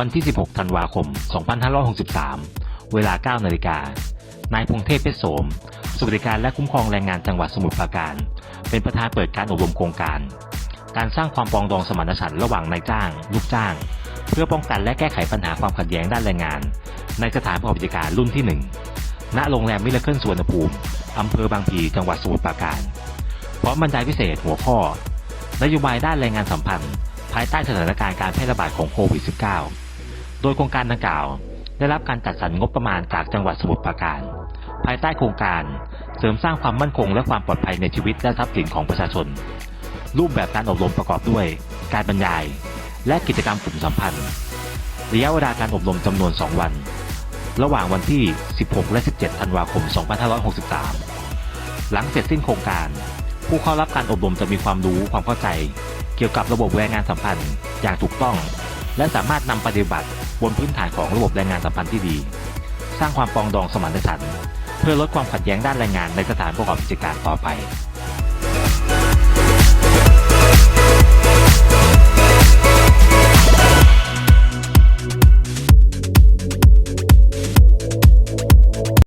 วันที่ 16 ธันวาคม 2563 เวลา 9 นาฬิกา นายพงเทพเพชรโสม สวัสดิการและคุ้มครองแรงงานจังหวัดสมุทรปราการ เป็นประธานเปิดการอบรมโครงการ การสร้างความปรองดองสมานฉันท์ระหว่างนายจ้าง ลูกจ้าง เพื่อป้องกันและแก้ไขปัญหาความขัดแย้งด้านแรงงาน ในสถานประกอบกิจการรุ่นที่ 1 ณ โรงแรมมิลเลอร์เคิลสวนภูมิ อำเภอบางพี จังหวัดสมุทรปราการ พร้อมบรรยายพิเศษหัวข้อ นโยบายด้านแรงงานสัมพันธ์ ภายใต้สถานการณ์การแพร่ระบาดของโควิด -19 ดยโครงการดังกล่าว ได้รับการจัดสรรงบประมาณจากจังหวัดสมุทรปราการ ภายใต้โครงการเสริมสร้างความมั่นคงและความปลอดภัยในชีวิตและทรัพย์สินของประชาชน รูปแบบการอบรมประกอบด้วย การบรรยาย และกิจกรรมกลุ่มสัมพันธ์ระยะเวลาการอบรมจำนวน 2 วัน ระหว่างวันที่ 16 และ 17 ธันวาคม 2563 หลังเสร็จสิ้นโครงการ ผู้เข้ารับการอบรมจะมีความรู้ความเข้าใจ เกี่ยวกับระบบแรงงานสัมพันธ์อย่างถูกต้อง และสามารถนำปฏิบัติ บนพื้นฐานของระบบแรงงานสัมพันธ์ที่ดี สร้างความปองดองสมานฉันท์เพื่อลดความขัดแย้งด้านแรงงานในสถานประกอบกิจการต่อไป